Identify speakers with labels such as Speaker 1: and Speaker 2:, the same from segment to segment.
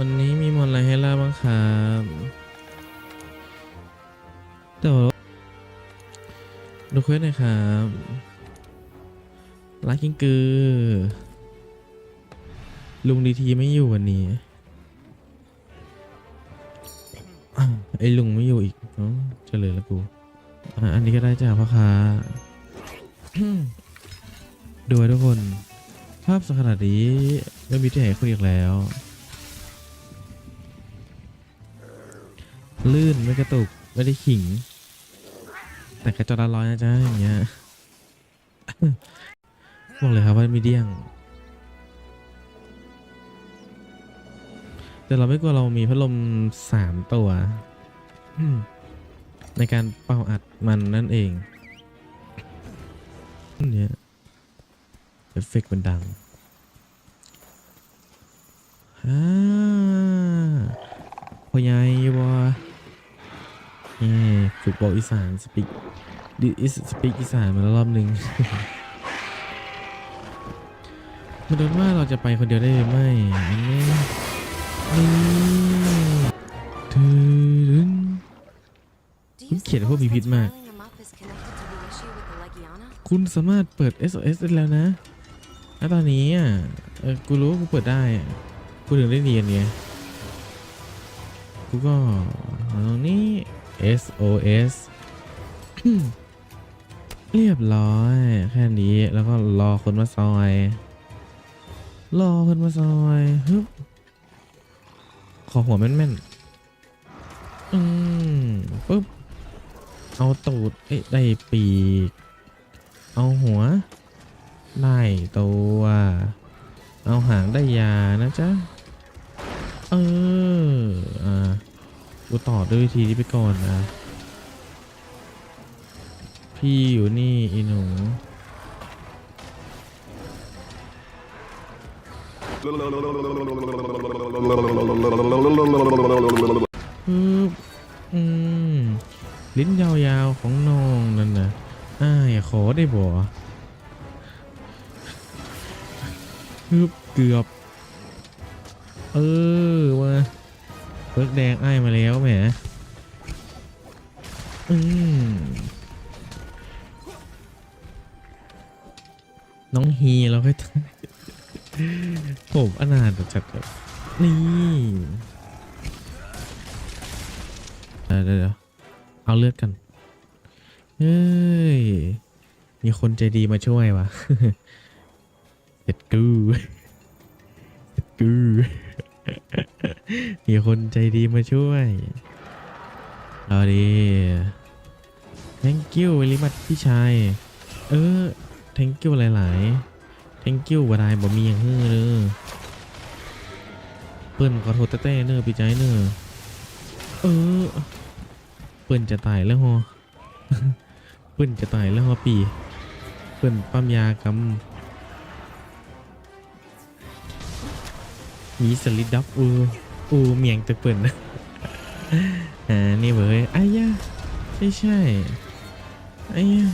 Speaker 1: วันนี้มีมนอะไรให้ล่าบ้างครับเดี๋ยวดูเควสหน่อยครับลากิ้งกือ ลุงดีทีไม่อยู่วันนี้ ไอ้ลุงไม่อยู่อีกเอ้าเฉลยแล้วกูอันนี้ก็ได้จ้าพ่อค้าดูไว้ทุกคน ภาพสขนาดนี้ไม่มีที่ไหนคุยอีกแล้ว ลื่นไม่กระตุก ไม่ได้ขิง แต่กระจกละร้อยนะจ๊ะอย่างเงี้ยบอกเลยครับว่ามีเดียง แต่เราไม่กลัวเรามีพัดลมสามตัวในการเป่าอัดมันนั่นเองเนี่ยเอฟเฟกต์มันดังฮ่าพอใหญ่บอ นี่ฝึกบอกอีสานสปีกดิสสปีกอีสานมาแล้วรอบหนึ่งมาดูว่าเราจะไปคนเดียวได้หรือไม่อันนี้นี่ถึง
Speaker 2: เขียนพวกมีพิษมาก
Speaker 1: คุณสามารถเปิด SOS ได้แล้วนะณตอนนี้อะกูรู้ว่ากูเปิดได้กูถึงได้เรียนไงกูก็ตรงนี้ SOS เรียบร้อย แค่นี้แล้วก็รอคนมาซอย รอคนมาซอยฮึบขอหัวแม่นๆ อืมปึ๊บ เอาตูด เอ้ได้ปีก เอาหัว ได้ตัว เอาหางได้ยานะจ๊ะ เออ อ่า กูต่อด้วยวิธีนี้ไปก่อนนะ พี่อยู่นี่อีหนูฮึบอืม ลิ้นยาวๆของน้องนั่นนะอ้ายขอได้บ่ฮึบเกือบ เออมา เบิกแดงไอ้มาแล้วแหมอืมน้องฮีเราค่อยผมอนาถจัดแบบนี่เดี๋ยวเดี๋ยวเอาเลือดกัน เฮ้ย มีคนใจดีมาช่วยวะเสร็จกูเสร็จกู มีคนใจดีมาช่วย เอาดี thank you very much พี่ชาย เออ thank you หลาย ๆ thank you บ่ได้บ่มีอย่างฮื้อเนอเปิ้นขอโทษแต้เนอพี่ใจเนอเออ เปิ้นจะตายแล้วฮอเปิ้นจะตายแล้วฮอปี เปิ้นปั๊มยากำ มีสลิดดับอูอูเมียงตะเปิ้นอ่านี่เว้ยอ้ายะใช่ใช่อ้ายะ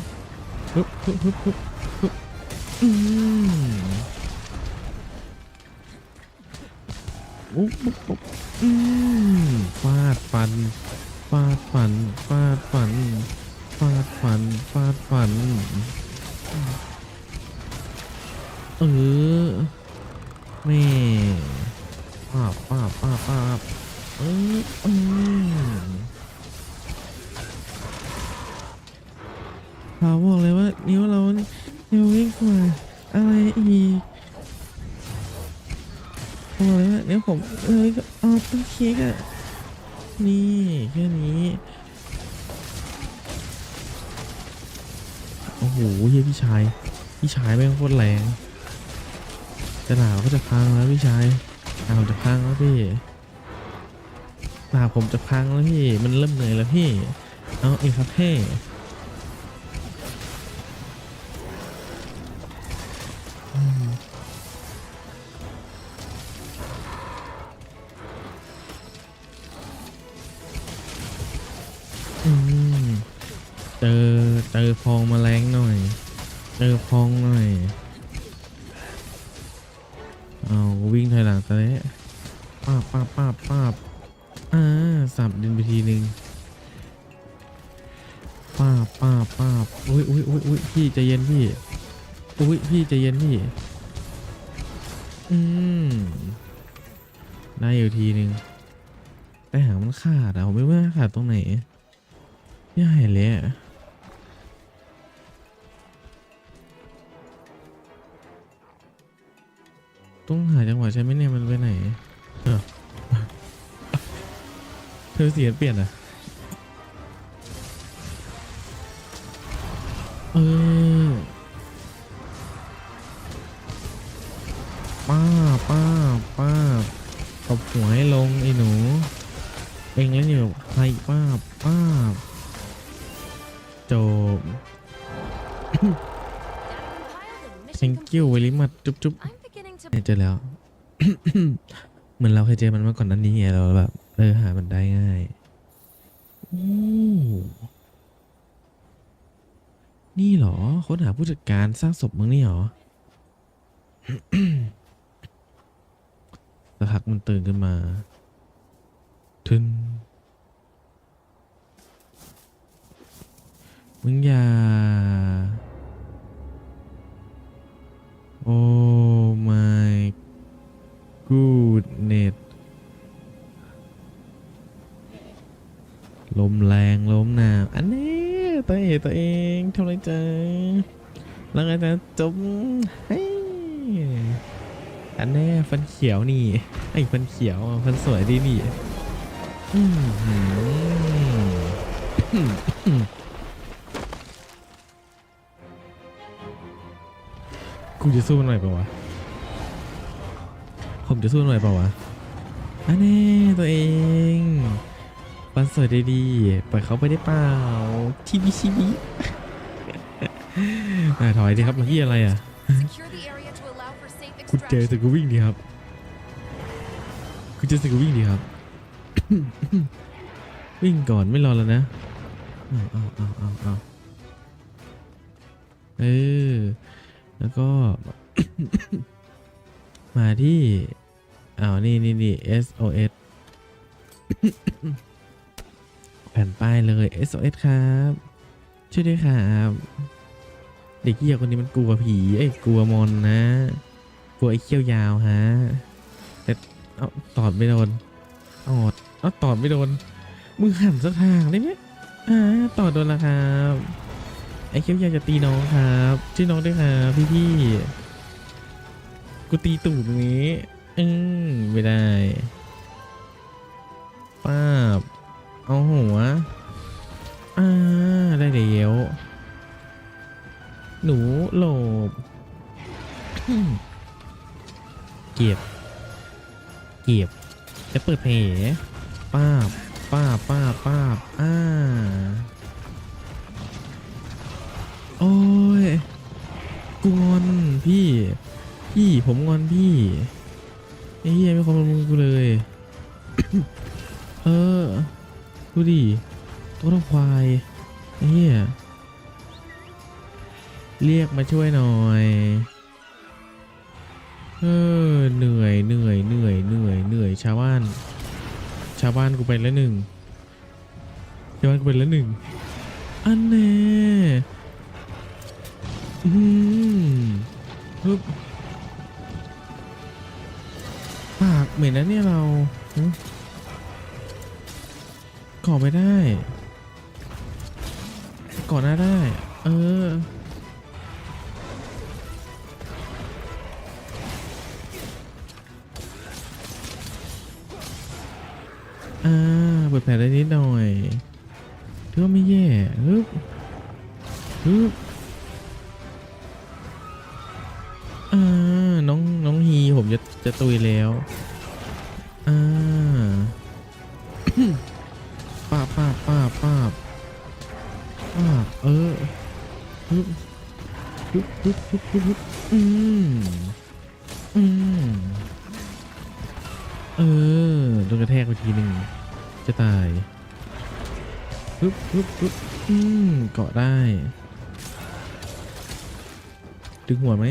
Speaker 1: ฮึบฮึบฮึบฮึบฮึบอืมอุ๊บอุ๊บอุ๊บอืมฟาดฟันฟาดฟันฟาดฟันฟาดฟันฟาดฟันเออแม่ ป้าป้าบป้าป้าเออเออเราบอกเลยว่านิ้วเราเร็วยิ่งกว่าอะไรอีกบอกเลยว่านิ้วผมเอ้ยเอาต้องเค้กอะนี่แค่นี้โอ้โหเฮียพี่ชายพี่ชายแม่งโคตรแรงจะหนาวก็จะพังแล้วพี่ชาย หนาวจะพังแล้วพี่หนาวผมจะพังแล้วพี่ มันเริ่มเหนื่อยแล้วพี่ เอาเองครับเพ่อืมเจอเจอพองมาแมลงหน่อย เจอพองหน่อย เอาวิ่งถอยหลังตะเละป้าบป้าบป้าบป้าบอ่าสับดินไปทีหนึ่งป้าบป้าบป้าบอุ้ยอุ้ยอุ้ยอุ้ยพี่ใจเย็นพี่อุ้ยพี่ใจเย็นพี่อืมได้อยู่ทีหนึ่งแต่หางมันขาดอะผมไม่รู้ว่าขาดตรงไหนย่ายเลยอะ ต้องหาจังหวะใช่ไหมเนี่ย มันไปไหน เออเธอเสียงเปลี่ยนอะเออ ป้าบป้าบป้าบตบหัวให้ลงไอ้หนู เองแล้วเนี่ยใครป้าบป้าบจบ thank you very much จุ๊บจุ๊บ
Speaker 2: I'm beginning to
Speaker 1: เจอแล้ว เหมือนเราเคยเจอมันมาก่อนนั้นนี้ไงเราแบบเออหามันได้ง่ายโอ้นี่เหรอค้นหาผู้จัดการสร้างศพมึงนี่เหรอสักพักมันตื่นขึ้นมาทึนมึงอย่า โอ้ my goodness ลมแรงลมหนาวอันนี้ตัวเองตัวเองทำไรจ๊ะแล้วไงจะจมให้อันแน่ฟันเขียวนี่ไอ้ฟันเขียวฟันสวยดีนี่อืม กูจะสู้มันหน่อยปะวะ ผมจะสู้มันหน่อยปะวะอันนี้ตัวเองฟันสวยได้ดีปล่อยเขาไปได้เปล่าชิบิชิบิอะถอยดีครับเมื่อกี้อะไรอะ
Speaker 2: secure the area to allow for safe
Speaker 1: คุณเจอ
Speaker 2: extraction.
Speaker 1: สึกก็วิ่งดีครับคุณเจอสึกก็วิ่งดีครับ วิ่งก่อนไม่รอแล้วนะเอาเอาเอาเอาเอาเออ แล้วก็ มาที่อ้าวนี่นี่นี่ SOS แผ่นป้ายเลย SOS ครับ ช่วยด้วยครับ เด็กเหี้ยคนนี้มันกลัวผีเอ้กลัวมอนนะ กลัวไอ้เขี้ยวยาวฮะ แต่เอาตอดไม่โดนตอดเอาตอดไม่โดน มึงหันสักทางได้ไหมอ่าตอดโดนและครับ ไอ้เขี้ยวยาวจะตีน้องครับช่วยน้องด้วยครับพี่พี่ๆกูตีตูดตรงนี้อืมไม่ได้ป้าบเอาหัวอ่าได้เดี๋ยว หนูหลบเก็บ เก็บจะเปิดแผลป้าบป้าบป้าบป้าบอ่า โอ้ยกูงอนพี่ พี่ผมงอนพี่ไอ้เหี้ยไม่ความมึงกูเลย เออดูดิตัวต้องควายไอ้เหี้ยเรียกมาช่วยหน่อยเออเหนื่อยเหนื่อยเหนื่อยเหนื่อยเหนื่อยชาวบ้าน ชาวบ้านกูไปแล้วหนึ่งชาวบ้านกูไปแล้วหนึ่งอันแน่ อืมฮึบปากเหม็นนะเนี่ยเราหึก่อไม่ได้ก่อหน้าได้ เออ อ่าเปิดแผลได้นิดหน่อยถือว่าไม่แย่ฮึบฮึบ จะตุยแล้วอ่าป้าป้าป้าป้าป้าเออฮึบฮึบฮึบฮึบฮึบฮึบอืมอืมเออโดนกระแทกไปทีหนึ่งจะตายปึ๊บปึ๊บปึ๊บอืมเกาะได้ถึงหัวไหม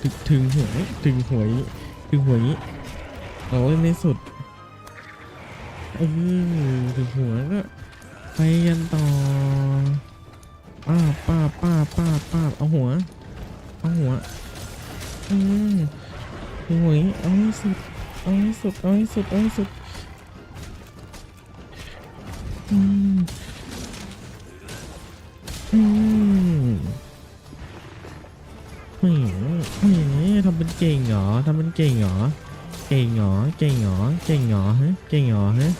Speaker 1: ถึงถึงหัวถึงหัว ถึงหัวนี้เราเล่นในสุดเออถึงหัวก็ไปกันต่อป้าป้าป้าป้าป้าเอาหัว เอาหัว อืมถึงหัวนี้เอาให้สุด เอาให้สุด เอาให้สุด เอาให้สุด อืม เก่งเหรอทำมันเก่งเหรอเก่งเหรอเก่งเหรอเก่งเหรอฮะเก่งเหรอฮะ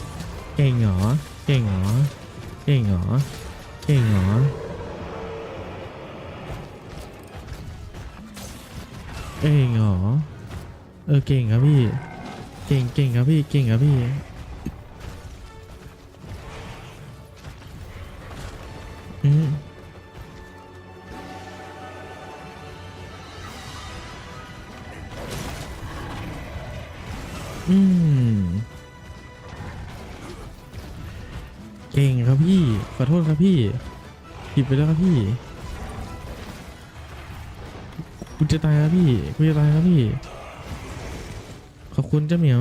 Speaker 1: เก่งเหรอเก่งเหรอเก่งเหรอเก่งเหรอเก่งเหรอเออเก่งครับพี่ เก่งเก่งครับพี่เก่งครับพี่ ผิดไปแล้วครับพี่คุณจะตายครับพี่คุณจะตายครับพี่ ขอบคุณเจ้าเหมียว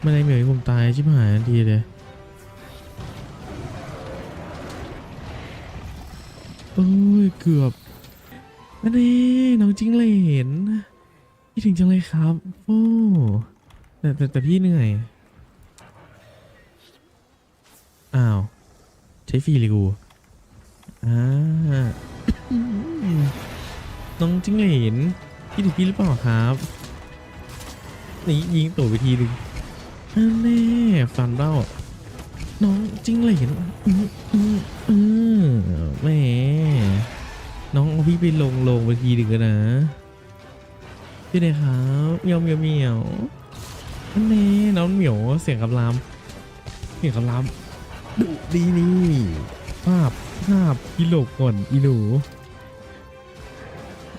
Speaker 1: ไม่ได้เหมียวให้ผมตายชิบหายทันทีเลยโอ้ยเกือบนั่นเองน้องจิ้งเหลนคิดถึงจังเลยครับ โอ้แต่แต่แต่พี่เหนื่อย อ้าว ใช้ฟรีเลยกูอ่าน้องจิ้งเหลนคิดถึงพี่หรือเปล่าครับนี่ยิงตัวไปทีหนึ่งแน่ฟันเบ้าน้องจิ้งเหลนอืออืออือแหมน้องเอาพี่ไปลงลงไปทีหนึ่งกันนะพี่เลยครับเหมียวเหมียวเหมียวแน่น้องเหมียวเสียงคำรามเสียงคำราม ดุดีนี่ภาพภาพอีโลกก่อนอีหนู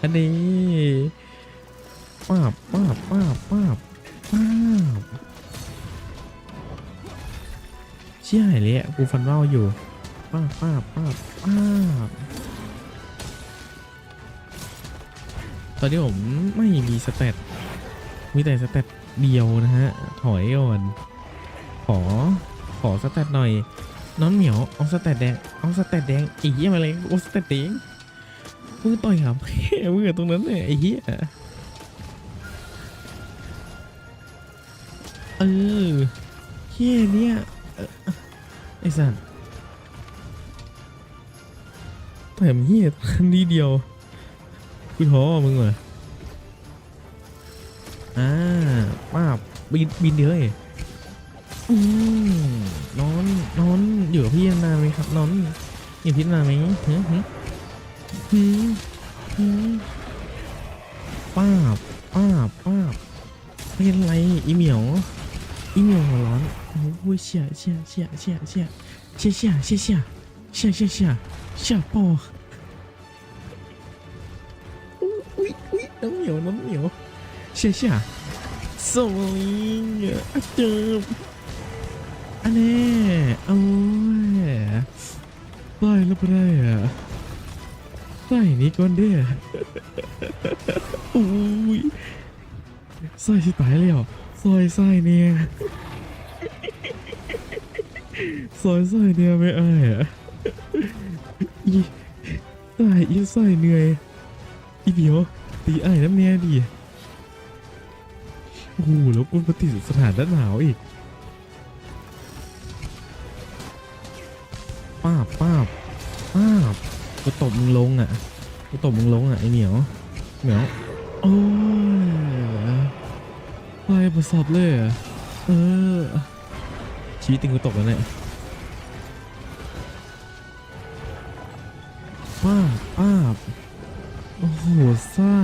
Speaker 1: อันนี้ป้าบป้าบป้าบป้าบป้าบเชี่ยหายเลยอะกูฟันเบ้าอยู่ป้าบป้าบป้าบป้าบตอนนี้ผมไม่มีสเตตมีแต่สเตตเดียวนะฮะ ถอยก่อน ขอ ขอสเตตหน่อย น้องเหมียวเอาสเตตแดงเอาสเตตแดงไอ้เหี้ยมาเลยโอ้สเตตแดงมึงต่อยครับมึงอยู่ตรงนั้นเลยไอ้เหี้ยเออเหี้ยเนี่ยไอ้สัตว์แถมเฮี้ยนี่เดียวกูท้อมึงเหรออ่าป้าบินบินเดียวเอืมนอนนอนอยู่กับพี่นานไหมครับนอนอยู่พี่นานไหมฮึฮึฮึฮึป้าบป้าบป้าบเป็นไรอีเหมียวอีเหมียวหัวร้อนโอ้ยเชี่ยเชี่ยเชี่ยเชี่ยเชี่ยเชี่ยเชี่ยเชี่ยเชี่ยเชี่ยเชี่ยเชี่ยเชี่ยปออุ้ยอุ้ยน้องเหมียวน้องเหมียวเชี่ยเชี่ยสวยอะเจิบ อันนี้โอ้ยไล่แล้วไปได้อะไล่นี้ก่อนเด้อโอ้ยใส่ชิตายแล้วซอยใส่เนี่ยซอยใส่เนี่ยไม่อายอะอีตายอีใส่เหนื่อยอีเดียวตีอ้ายน้ำเนี่ยดิโอ้โหแล้วกูปฏิสถานด้านหนาวอีก ป้าบป้าบป้าบกูตบมึงลงอะกูตบมึงลงอะไอเหมียวเหมียวโอ้ยไปประสอบเลยอะเออชีวิตจริงกูตกแล้วเนี่ยป้าบป้าบโอ้โหไส้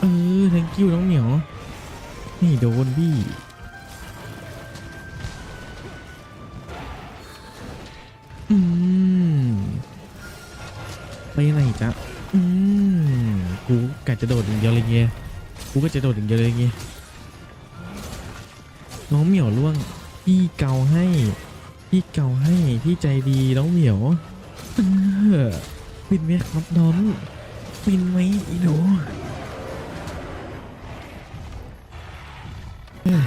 Speaker 1: เออ thank you น้องเหมียว นี่โดนบี้ อืมไปไหนจ๊ะอืมกูกะจะโดดอย่างเดียวเลยเงี้ยกูก็จะโดดอย่างเดียวเลยเงี้ยน้องเหมียวล่วงพี่เกาให้ พี่เกาให้พี่ใจดีน้องเหมียวเออปิดไหมครับน้องปินไหมอีหนูเอ้ย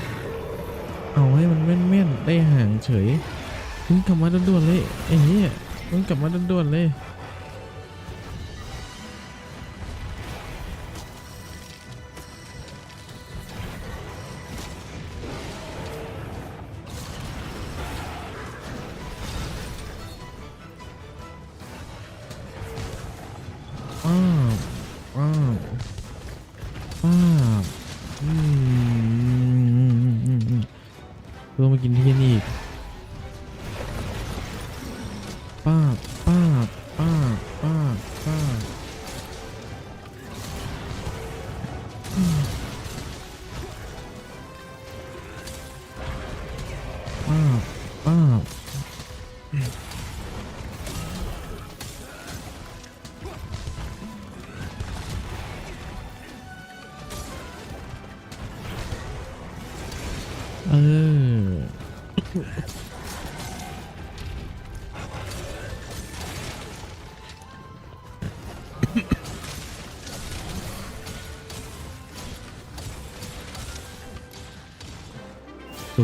Speaker 1: เอาให้มันแม่นๆได้ห่างเฉย มึงกลับมาด่วนๆเลยไอ้เหี้ยมึงกลับมาด่วนๆเลยป้าบป้าบป้าบอืมอืมอืมเพื่อมากินที่นี่อีก ส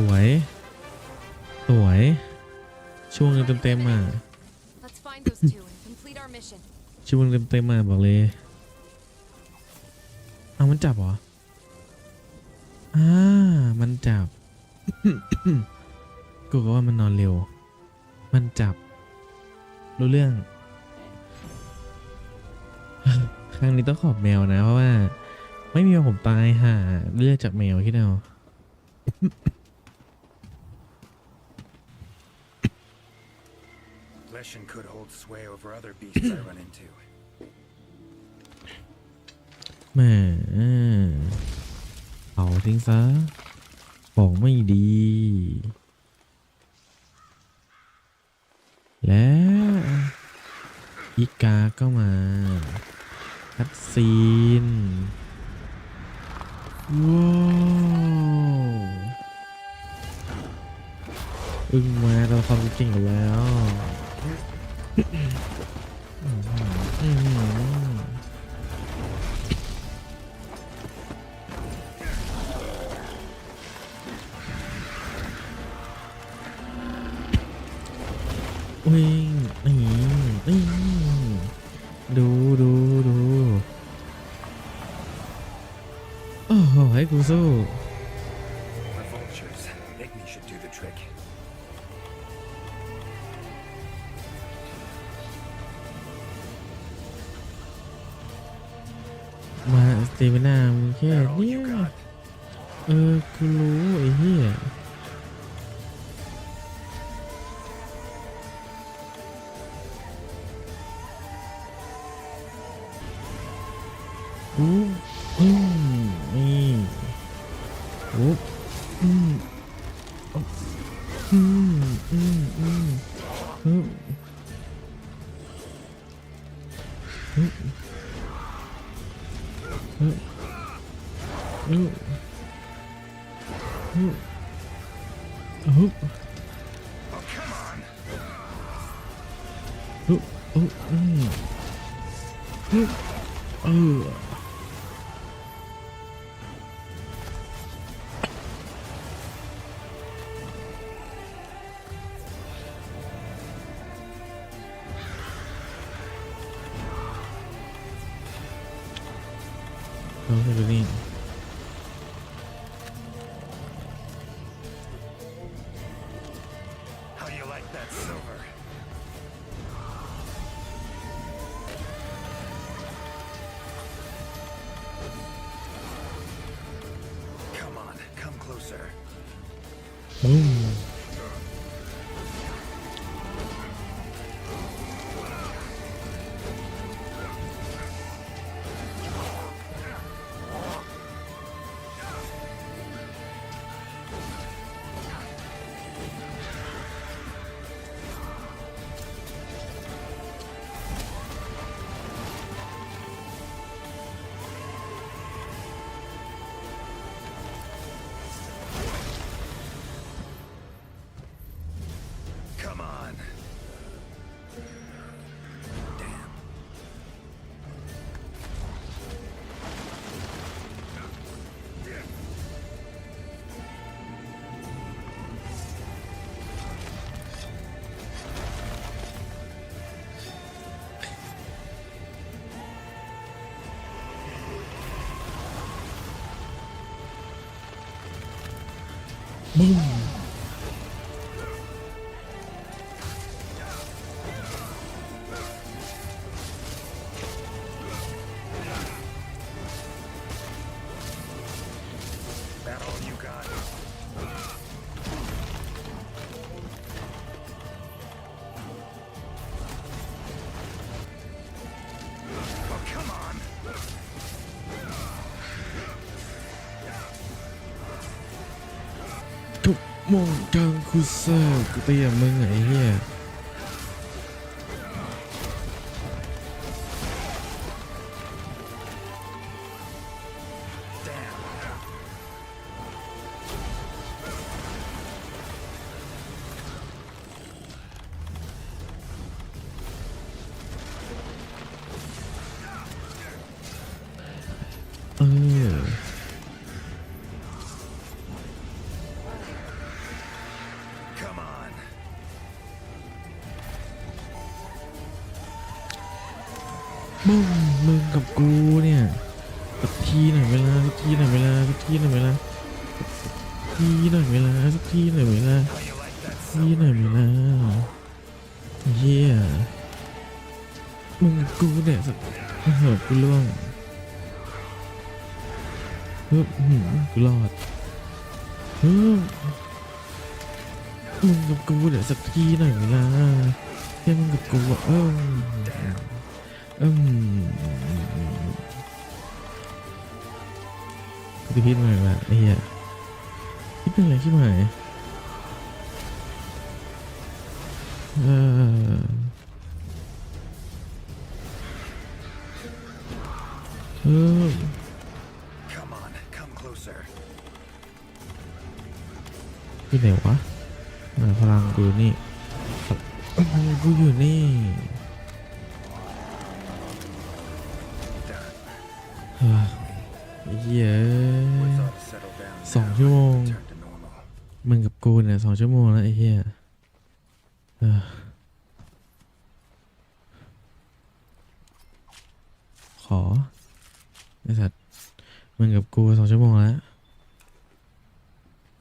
Speaker 1: วย สวย ช่วงเต็มๆอะ
Speaker 2: Let's find those two and complete our mission.
Speaker 1: ช่วงเต็มๆอะบอกเลยเอามันจับเหรอ อ่า มันจับ กูก็ว่ามันนอนเร็ว มันจับ รู้เรื่อง ครั้งนี้ต้องขอบแมวนะ เพราะว่า ไม่มีวันผมตายห่าเลือดจากแมวคิดเอา
Speaker 3: Leshen could hold sway over other beasts I run into.
Speaker 1: แหมเผาทิ้งซะ ของไม่ดี และอี กาก็มาคัดซีนว้าวอึ้งมาเราความจริงแล้ว สเตมินามึงแค่เนี้ยเออกูรู้ไอ้เหี้ย 然后这个电 บึ้ ทุกโมงกลางคุเซอร์กูเตี้ยมึงไอ้เหี้ยเออ กูเนี่ยสักทีหน่อยเวลาสักทีหน่อยเวลาสักทีหน่อยเวลาสักทีหน่อยเวลาสักทีหน่อยเวลาทีหน่อยเวลาเฮียมึงกูเนี่ยสักโอ้โหกูล่วงเฮ้ยหืมกูรอดเฮ้ยมึงกับกูเนี่ยสักทีหน่อยเวลาแค่มึงกับกูอะเอออืม กูจะพิดมาละไอ้เหี้ยคิดเป็นอะไรคิดมาเออเออ
Speaker 3: Come on, come closer.
Speaker 1: ที่ไหนวะ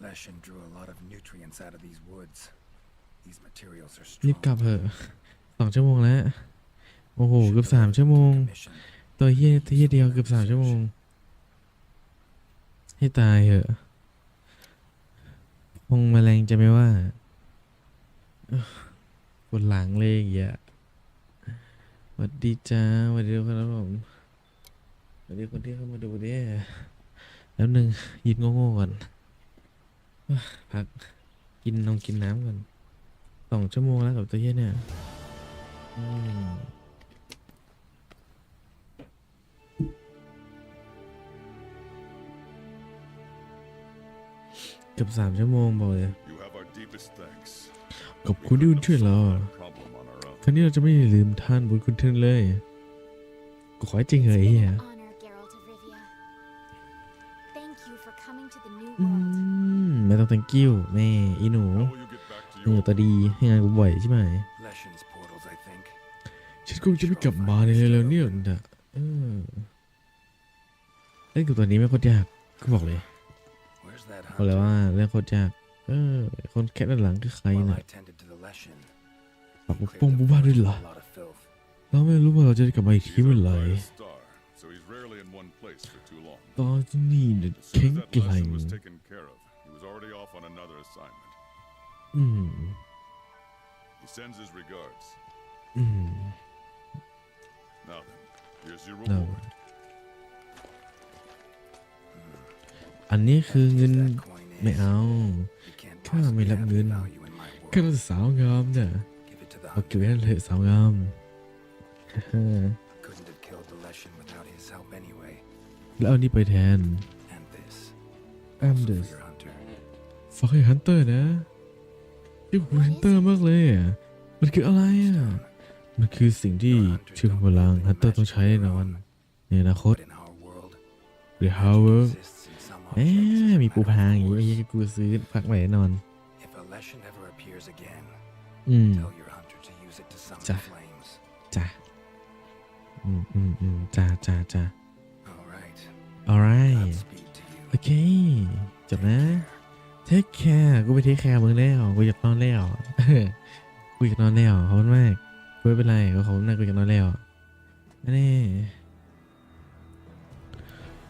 Speaker 3: Leshin drew a lot of nutrients out of these woods. These materials are
Speaker 1: รี
Speaker 3: strong.
Speaker 1: บกลับเถอะสองชั่วโมงแล้ว โอ้โห เกือบสามชั่วโมง
Speaker 3: Commission.
Speaker 1: ตัวเฮี้ยตัวเฮี้ยเดียวเกือบสามชั่วโมง ให้ตายเหอะพงแมลงจะไม่ว่าเอ้อปวดหลังเลยอย่างเงี้ยสวัสดีจ้าสวัสดีทุกคนครับผมสวัสดีคนที่เข้ามาดูเนี่ยแล้วหนึ่งยืนโง่ๆก่อนเอ้อ พักกินนมกินน้ำก่อนสองชั่วโมงแล้วกับตัวเฮี้ยเนี่ยอืมเกือบสามชั่วโมงบอกเลย
Speaker 4: You have our deepest thanks.
Speaker 1: ขอบคุณที่คุณช่วยเรา
Speaker 4: Not a problem on our own.
Speaker 1: ครั้งนี้เราจะไม่ลืมท่านบุญคุณท่านเลยกูขอให้จริงเหรอไอ้เหี้ย ไม่ต้อง thank you แม่อีหนู
Speaker 4: How will you get back to
Speaker 1: หนู
Speaker 4: your
Speaker 1: ตัวดีให้งานกูบ่อยใช่ไหม
Speaker 3: Leshin's portals, I think.
Speaker 1: ฉันคงจะไม่กลับมาในเร็วๆนี้หรอกนะเออเล่นกับตัวนี้ไม่โคตรยากก็บอกเลย
Speaker 3: Where's that
Speaker 1: บอกเลย
Speaker 3: hunter?
Speaker 1: ว่าเล่นโคตรยากเออคนแค่ด้านหลังคือใคร
Speaker 3: While
Speaker 1: น่ะ
Speaker 3: I tended to the Leshin,
Speaker 1: ปาก
Speaker 3: he
Speaker 1: ปก
Speaker 3: cleared
Speaker 1: ป้อง
Speaker 3: the
Speaker 1: บูบ้า
Speaker 3: forest
Speaker 1: ด้วย
Speaker 3: of
Speaker 1: เหรอ
Speaker 3: a lot of filth.
Speaker 1: เราไม่รู้ว่าเราจะได้กลับมาอีกที
Speaker 4: He's
Speaker 1: เมื่อ
Speaker 4: our
Speaker 1: ไหร่
Speaker 4: brightest star, so he's rarely in one place for too long.
Speaker 1: ตอนนี้เนี่ย
Speaker 4: As
Speaker 1: แข็ง
Speaker 4: soon as
Speaker 1: แก
Speaker 4: that
Speaker 1: ร่ง
Speaker 4: another assignment.
Speaker 1: อืม
Speaker 4: He sends his regards.
Speaker 1: อืม
Speaker 4: Now then, here's your
Speaker 1: เรา
Speaker 4: reward.
Speaker 1: อันนี้คือเงิน
Speaker 3: That coin
Speaker 1: ไม่
Speaker 3: is.
Speaker 1: เอา
Speaker 3: It can't
Speaker 1: ข้าไม่
Speaker 3: possibly
Speaker 1: รับ
Speaker 3: have
Speaker 1: เงิน
Speaker 3: any value in my
Speaker 1: ข้า
Speaker 3: world.
Speaker 1: เป็นสาวงามเนี่ย
Speaker 3: Give it to the
Speaker 1: เอาเก็บ
Speaker 3: hunter.
Speaker 1: ไว้นั่นเถอะสาวงาม
Speaker 3: Couldn't have killed the Leshin without his help anyway.
Speaker 1: แล้วเอานี่ไปแทน
Speaker 3: And this.
Speaker 1: And
Speaker 3: Also for
Speaker 1: this.
Speaker 3: your hunter.
Speaker 1: ฝากให้ฮันเตอร์นะที่ผมฮันเตอร์มากเลยอะมันคืออะไรอะมันคือสิ่งที่ชื่อพลังฮันเตอร์ต้องใช้แน่นอนในอนาคต
Speaker 3: But in our world,
Speaker 1: หรือฮาวเวอร์
Speaker 3: exists in some
Speaker 1: เอ๊ะ
Speaker 3: objects,
Speaker 1: มีปู
Speaker 3: no
Speaker 1: พาง
Speaker 3: matter
Speaker 1: อย่าง
Speaker 3: how
Speaker 1: นี้
Speaker 3: worse.
Speaker 1: ไอ้กูซื้อพักไว้แน่นอน
Speaker 3: If a Leshin ever appears again,
Speaker 1: อืม
Speaker 3: tell your hunter to use it to summon
Speaker 1: Ja.
Speaker 3: flames.
Speaker 1: จ้ะอืมอืมอืมจ้าจ้าจ้า
Speaker 3: All right.
Speaker 1: alright
Speaker 3: Godspeed to you.
Speaker 1: โอเคจบนะ
Speaker 3: Take
Speaker 1: เทคแคร์กูไปเทคแคร์มึงแล้วกูอยากนอนแล้วกูอยากนอนแล้วขอบคุณมากกูไม่เป็นไรกูขอบคุณมากกูอยากนอนแล้วอันนี้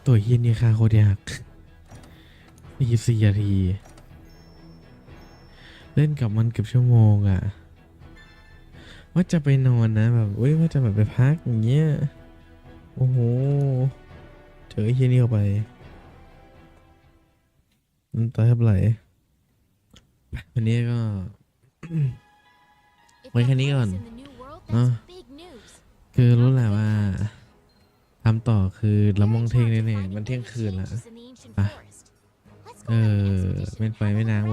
Speaker 1: ตัวเฮียนี่ค่าโคตรยากยี่สิบสี่นาที เล่นกับมันเกือบชั่วโมงอะ่ะ ว่าจะไปนอนนะแบบเว้ยว่าจะแบบไปพักอย่างเงี้ย โอ้โห เจอเฮียนี่เข้าไป น้ำตาแทบไหลไปวันนี้ก็
Speaker 2: If
Speaker 1: Wait,
Speaker 2: that
Speaker 1: can you
Speaker 2: boat
Speaker 1: go
Speaker 2: is
Speaker 1: on?
Speaker 2: in the new world,
Speaker 1: No.
Speaker 2: that's big news.
Speaker 1: คือรู้
Speaker 2: How
Speaker 1: แหละ
Speaker 2: could
Speaker 1: ว่า
Speaker 2: they
Speaker 1: ทำต่อคือละมง
Speaker 2: They're
Speaker 1: เท่ง
Speaker 2: in charge
Speaker 1: แน่
Speaker 2: of
Speaker 1: ๆมัน
Speaker 2: finding
Speaker 1: เที่ยง
Speaker 2: any
Speaker 1: คืนละ
Speaker 2: changes in the ancient
Speaker 1: Ah.
Speaker 2: forest. Let's
Speaker 1: เอ
Speaker 2: go on an
Speaker 1: อ
Speaker 2: expedition
Speaker 1: ไม่
Speaker 2: and
Speaker 1: ไฟ
Speaker 2: find
Speaker 1: ไม่
Speaker 2: out
Speaker 1: นาน
Speaker 2: more.